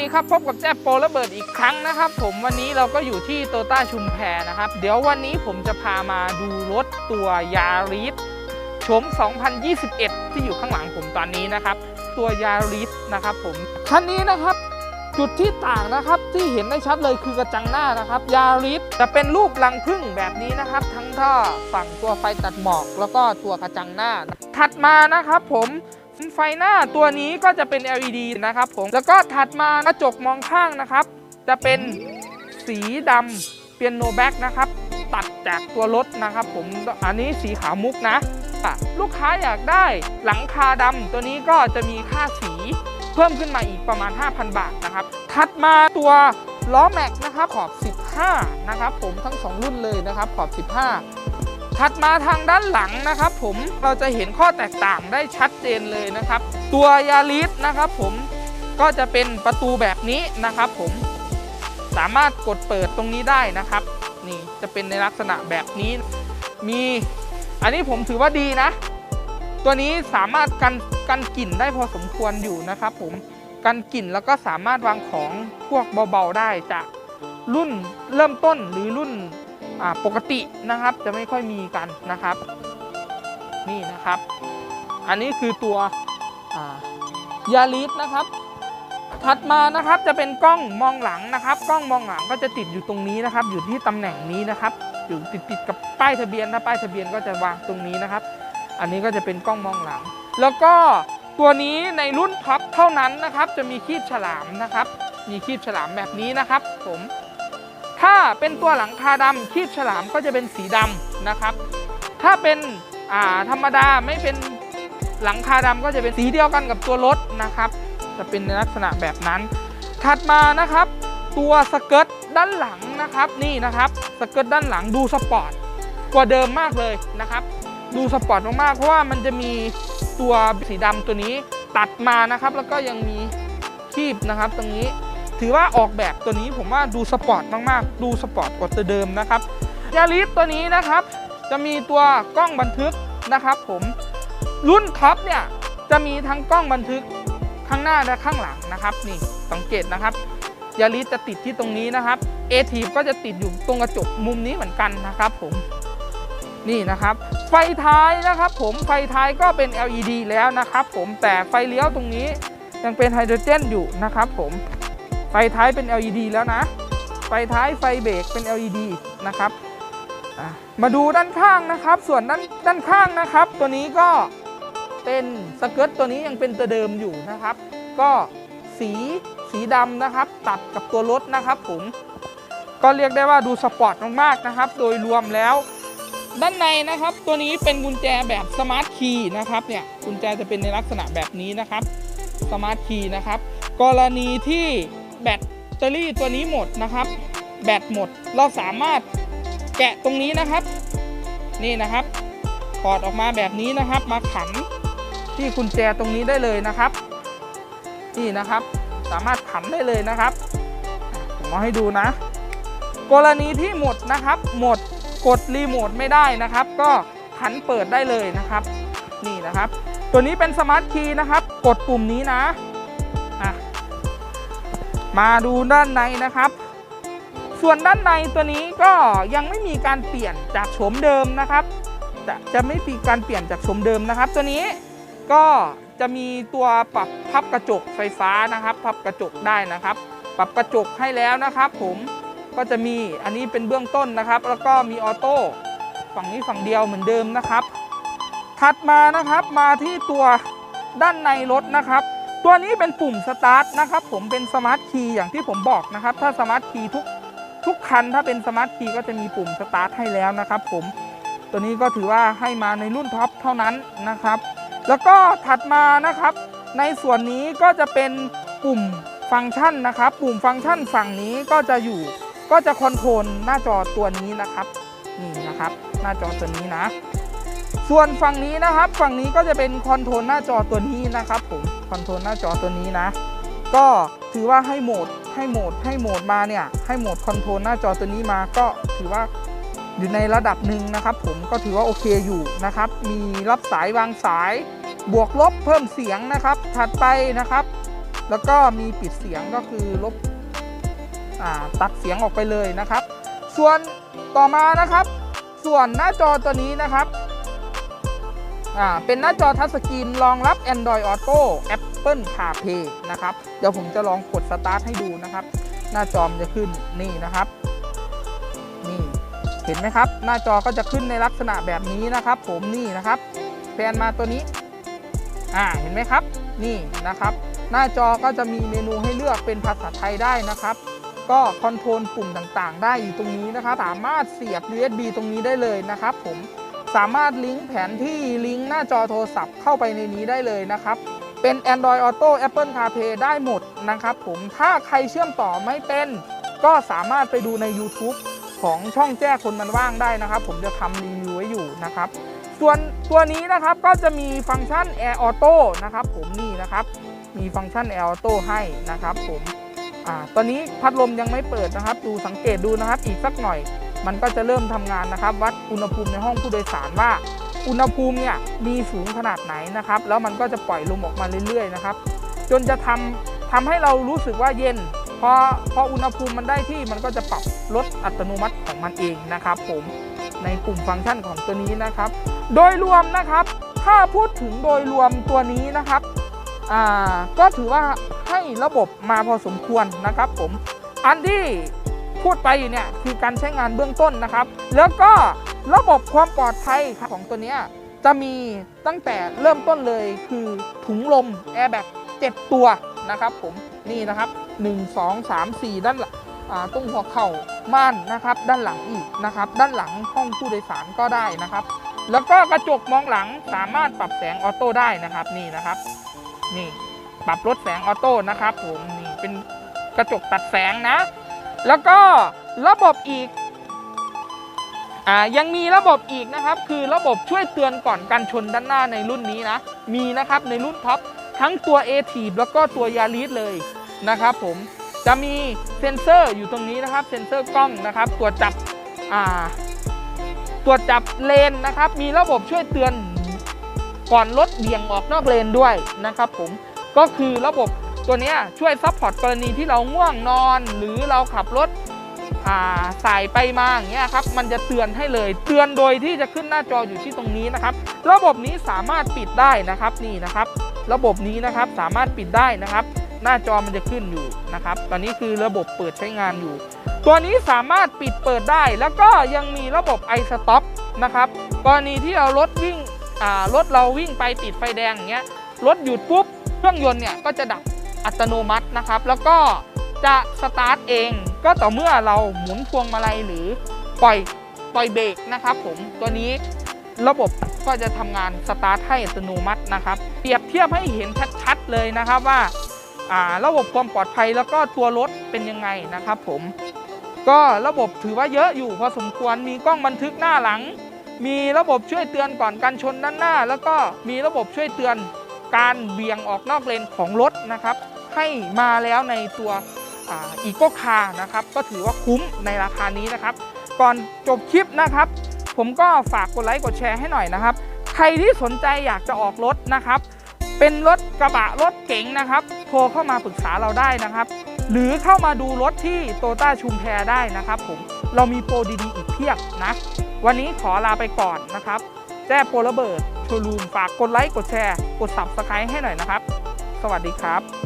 ดีครับพบกับแจ๊บโประเบิดอีกครั้งนะครับ ผมวันนี้เราก็อยู่ที่โตต้าชุมแพนะครับ เดี๋ยววันนี้ผมจะพามาดูรถตัวยาริสโฉม2021 ที่อยู่ข้างหลังผมตอนนี้นะครับ ตัวยาริสนะครับผมคันนี้นะครับจุดที่ต่างนะครับที่เห็นได้ชัดเลยคือกระจังหน้านะครับ ยาริสจะเป็นรูปรังผึ้งแบบนี้นะครับ ทั้งท่อฝั่งตัวไฟตัดหมอก แล้วก็ตัวกระจังหน้าถัดมานะครับ ผม ไฟหน้าตัวนี้ก็จะเป็น LED นะครับผม แล้วก็ถัดมากระจกมองข้างนะครับ จะเป็นสีดำเปียโนแบ็กนะครับ ตัดจากตัวรถนะครับผม อันนี้สีขาวมุกนะ ลูกค้าอยากได้หลังคาดำตัวนี้ก็จะมีค่าสีเพิ่มขึ้นมาอีกประมาณ 5,000 บาทนะครับ ถัดมาตัวล้อแม็กนะครับขอบ 15 นะครับผมทั้ง 2 รุ่นเลยนะครับขอบ 15 ถัดมาทางด้านหลังนะครับผมเราจะเห็นข้อแตกต่างได้ชัดเจนเลยนะครับ ตัวยาริสนะครับผมก็จะเป็นประตูแบบนี้นะครับผมสามารถกดเปิดตรงนี้ได้นะครับ นี่จะเป็นในลักษณะแบบนี้มีอันนี้ผมถือว่าดีนะ ตัวนี้สามารถกันกันกลิ่นได้พอสมควรอยู่นะครับผมกันกลิ่นแล้วก็สามารถวางของพวกเบาๆได้จากรุ่นเริ่มต้นหรือรุ่น ปกตินะครับจะไม่ค่อยมีกันนะครับ นี่นะครับ อันนี้คือตัวยาริสนะครับ ถัดมานะครับจะเป็นกล้องมองหลังนะครับ กล้องมองหลังก็จะติดอยู่ตรงนี้นะครับ อยู่ที่ตำแหน่งนี้นะครับ อยู่ติดติดกับป้ายทะเบียนถ้าป้ายทะเบียนก็จะวางตรงนี้นะครับ อันนี้ก็จะเป็นกล้องมองหลัง แล้วก็ตัวนี้ในรุ่นท็อปเท่านั้นนะครับ จะมีคีบฉลามนะครับ มีคีบฉลามแบบนี้นะครับ ผม ถ้าเป็นตัวหลังคาดำคีบฉลามก็จะเป็นสีดำนะครับ ถ้าเป็นธรรมดาไม่เป็นหลังคาดำก็จะเป็นสีเดียวกันกับตัวรถนะครับ จะเป็นในลักษณะแบบนั้น ถัดมานะครับ ตัวสเกิร์ตด้านหลังนะครับนี่นะครับสเกิร์ตด้านหลังดูสปอร์ตกว่าเดิมมากเลยนะครับ ดูสปอร์ตมากๆเพราะว่ามันจะมีตัวสีดำตัวนี้ตัดมานะครับ แล้วก็ยังมีคีบนะครับตรงนี้ ถือว่าออกแบบตัวนี้ผมว่าดูสปอร์ตมากๆ ดูสปอร์ตกว่าตัวเดิมนะครับยาริสตัวนี้นะครับ จะมีตัวกล้องบันทึกนะครับ ผมรุ่นท็อปเนี่ยจะมีทั้งกล้องบันทึกข้างหน้าและข้างหลังนะครับนี่สังเกตนะครับยาริสจะติดที่ตรงนี้นะครับเอทีก็จะติดอยู่ตรงกระจกมุมนี้เหมือนกันนะครับ ผมนี่นะครับ ไฟท้ายนะครับ ผมไฟท้ายก็เป็น LED แล้วนะครับ ผมแต่ไฟเลี้ยวตรงนี้ยังเป็นไฮโดรเจนอยู่นะครับ ผม ไฟท้ายเป็น LED แล้วนะ ไฟท้ายไฟเบรกเป็น LED นะครับ มาดูด้านข้างนะครับ ส่วนด้านด้านข้างนะครับ ตัวนี้ก็เป็นสเกิร์ตตัวนี้ยังเป็นตัวเดิมอยู่นะครับ ก็สีสีดำนะครับ ตัดกับตัวรถนะครับผมก็เรียกได้ว่าดูสปอร์ตมากๆนะครับ โดยรวมแล้ว ด้านในนะครับตัวนี้เป็นกุญแจแบบสมาร์ทคีย์นะครับเนี่ยกุญแจจะเป็นในลักษณะแบบนี้นะครับสมาร์ทคีย์นะครับ กรณีที่ แบตเตอรี่ตัวนี้หมดนะครับ แบตหมดเราสามารถแกะตรงนี้นะครับ นี่นะครับถอดออกมาแบบนี้นะครับ มาขันที่กุญแจตรงนี้ได้เลยนะครับ นี่นะครับ สามารถขันได้เลยนะครับผมเอาให้ดูนะ กรณีที่หมดนะครับ หมดกดรีโมทไม่ได้นะครับ ก็ขันเปิดได้เลยนะครับ นี่นะครับ ตัวนี้เป็นสมาร์ทคีย์นะครับ กดปุ่มนี้นะ มาดูด้านในนะครับ ส่วนด้านในตัวนี้ก็ยังไม่มีการเปลี่ยนจากโฉมเดิมนะครับจะจะไม่มีการเปลี่ยนจากโฉมเดิมนะครับ ตัวนี้ก็จะมีตัวปรับพับกระจกไฟฟ้านะครับ พับกระจกได้นะครับ ปรับกระจกให้แล้วนะครับ ผมก็จะมีอันนี้เป็นเบื้องต้นนะครับ แล้วก็มีออโต้ฝั่งนี้ฝั่งเดียวเหมือนเดิมนะครับ ถัดมานะครับมาที่ตัวด้านในรถนะครับ ตัวนี้เป็นปุ่มสตาร์ทนะครับผมเป็นสมาร์ทคีย์อย่างที่ผมบอกนะครับ ถ้าสมาร์ทคีย์ทุกทุกคันถ้าเป็นสมาร์ทคีย์ก็จะมีปุ่มสตาร์ทให้แล้วนะครับผมตัวนี้ก็ถือว่าให้มาในรุ่นท็อปเท่านั้นนะครับ แล้วก็ถัดมานะครับ ในส่วนนี้ก็จะเป็นปุ่มฟังก์ชันนะครับ ปุ่มฟังก์ชันฝั่งนี้ก็จะอยู่ก็จะคอนโทรลหน้าจอตัวนี้นะครับนี่นะครับ หน้าจอตัวนี้นะ ส่วนฝั่งนี้นะครับ ฝั่งนี้ก็จะเป็นคอนโทรลหน้าจอตัวนี้นะครับผม อนโทรลหน้าจอตัวนี้นะ ก็ถือว่าให้โหมดให้โหมดให้โหมดมาเนี่ยให้โหมดคอนโทรลหน้าจอตัวนี้มาก็ถือว่าอยู่ในระดับหนึ่งนะครับ ผมก็ถือว่าโอเคอยู่นะครับ มีรับสายวางสาย บวกลบเพิ่มเสียงนะครับ ถัดไปนะครับ แล้วก็มีปิดเสียงก็คือลบอตัดเสียงออกไปเลยนะครับ ส่วนต่อมานะครับ ส่วนหน้าจอตัวนี้นะครับ เป็นหน้าจอทัชสกรีนรองรับ Android Auto Apple CarPlay นะครับ เดี๋ยวผมจะลองกดสตาร์ทให้ดูนะครับ หน้าจอมจะขึ้นนี่นะครับ นี่เห็นไหมครับ หน้าจอก็จะขึ้นในลักษณะแบบนี้นะครับ ผมนี่นะครับแพนมาตัวนี้อ่าเห็นไหมครับ นี่นะครับ หน้าจอก็จะมีเมนูให้เลือกเป็นภาษาไทยได้นะครับ ก็คอนโทรลปุ่มต่างๆ ได้อยู่ตรงนี้นะครับ สามารถเสียบ USB ตรงนี้ได้เลยนะครับ ผม สามารถลิงก์แผนที่ลิงก์หน้าจอโทรศัพท์เข้าไปในนี้ได้เลยนะครับ เป็น Android Auto Apple CarPlay ได้หมดนะครับผมถ้าใครเชื่อมต่อไม่เป็น ก็สามารถไปดูใน YouTube ของช่องแจ้คนมันว่างได้นะครับ ผมจะทำรีวิวไว้อยู่นะครับ ส่วนตัวนี้นะครับก็จะมีฟังก์ชัน Air Auto นะครับ ผมนี่นะครับ มีฟังก์ชัน Air Auto ให้นะครับ ผมอ่าตอนนี้พัดลมยังไม่เปิดนะครับ ดูสังเกตดูนะครับ อีกสักหน่อย มันก็จะเริ่มทำงานนะครับ วัดอุณหภูมิในห้องผู้โดยสารว่า อุณหภูมิเนี่ยมีสูงขนาดไหนนะครับ แล้วมันก็จะปล่อยลมออกมาเรื่อยๆนะครับ จนจะทำทำให้เรารู้สึกว่าเย็นพอพออุณหภูมิมันได้ที่มันก็จะปรับลดอัตโนมัติของมันเองนะครับ ผมในกลุ่มฟังก์ชันของตัวนี้นะครับ โดยรวมนะครับถ้าพูดถึงโดยรวมตัวนี้นะครับอ่าก็ถือว่าให้ระบบมาพอสมควรนะครับผม อันที่ พูดไปอยู่เนี่ยคือการใช้งานเบื้องต้นนะครับ แล้วก็ระบบความปลอดภัยของตัวนี้จะมีตั้งแต่เริ่มต้นเลยคือถุงลมแอร์แบ็ก7ตัวนะครับผมนี่นะครับ 1 2 3 4 ด้านหลังอ่าตรงหัวเข่าม่านนะครับ ด้านหลังอีกนะครับ ด้านหลังห้องผู้โดยสารก็ได้นะครับ แล้วก็กระจกมองหลังสามารถปรับแสงออโต้ได้นะครับนี่นะครับ นี่ปรับลดแสงออโต้นะครับผมนี่เป็นกระจกตัดแสงนะ แล้วก็ระบบอีกอ่ายังมีระบบอีกนะครับ คือระบบช่วยเตือนก่อนการชนด้านหน้าในรุ่นนี้นะ มีนะครับในรุ่นท็อปทั้งตัว a t ีแล้วก็ตัวยาริสเลยนะครับผมจะมีเซ็นเซอร์อยู่ตรงนี้นะครับ เซ็นเซอร์กล้องนะครับตรวจับอ่าตรวจับเลนนะครับ มีระบบช่วยเตือนก่อนรถเบี่ยงออกนอกเลนด้วยนะครับผมก็คือระบบ ตัวนี้ช่วยซัพพอร์ตกรณีที่เราง่วงนอน หรือเราขับรถสายไปมาอย่างเงี้ยครับ มันจะเตือนให้เลย เตือนโดยที่จะขึ้นหน้าจออยู่ที่ตรงนี้นะครับ ระบบนี้สามารถปิดได้นะครับนี่นะครับ ระบบนี้นะครับสามารถปิดได้นะครับ หน้าจอมันจะขึ้นอยู่นะครับ ตอนนี้คือระบบเปิดใช้งานอยู่ ตัวนี้สามารถปิดเปิดได้ แล้วก็ยังมีระบบ i stop นะครับ กรณีที่เรารถวิ่งรถเราวิ่งไปติดไฟแดงอย่างเงี้ย รถหยุดปุ๊บ เครื่องยนต์เนี่ยก็จะดับ อัตโนมัตินะครับ แล้วก็จะสตาร์ทเองก็ต่อเมื่อเราหมุนพวงมาลัยหรือปล่อยปล่อยเบรกนะครับผมตัวนี้ระบบก็จะทำงานสตาร์ทให้อัตโนมัตินะครับ เปรียบเทียบให้เห็นชัดๆเลยนะครับว่าอ่าระบบความปลอดภัยแล้วก็ตัวรถเป็นยังไงนะครับผมก็ระบบถือว่าเยอะอยู่พอสมควรมีกล้องบันทึกหน้าหลัง มีระบบช่วยเตือนก่อนการชนด้านหน้า แล้วก็มีระบบช่วยเตือนการเบี่ยงออกนอกเลนของรถนะครับ ให้มาแล้วในตัวอีโก้คาร์นะครับ ก็ถือว่าคุ้มในราคานี้นะครับ ก่อนจบคลิปนะครับ ผมก็ฝากกดไลค์กดแชร์ให้หน่อยนะครับ ใครที่สนใจอยากจะออกรถนะครับ เป็นรถกระบะรถเก๋งนะครับ โทรเข้ามาปรึกษาเราได้นะครับ หรือเข้ามาดูรถที่โตต้าชุมแพได้นะครับ ผมเรามีโปรดีๆอีกเพียบนะ วันนี้ขอลาไปก่อนนะครับ แจ้โปรระเบิดโชว์รูมฝากกดไลค์กดแชร์ กด subscribe ให้หน่อยนะครับ สวัสดีครับ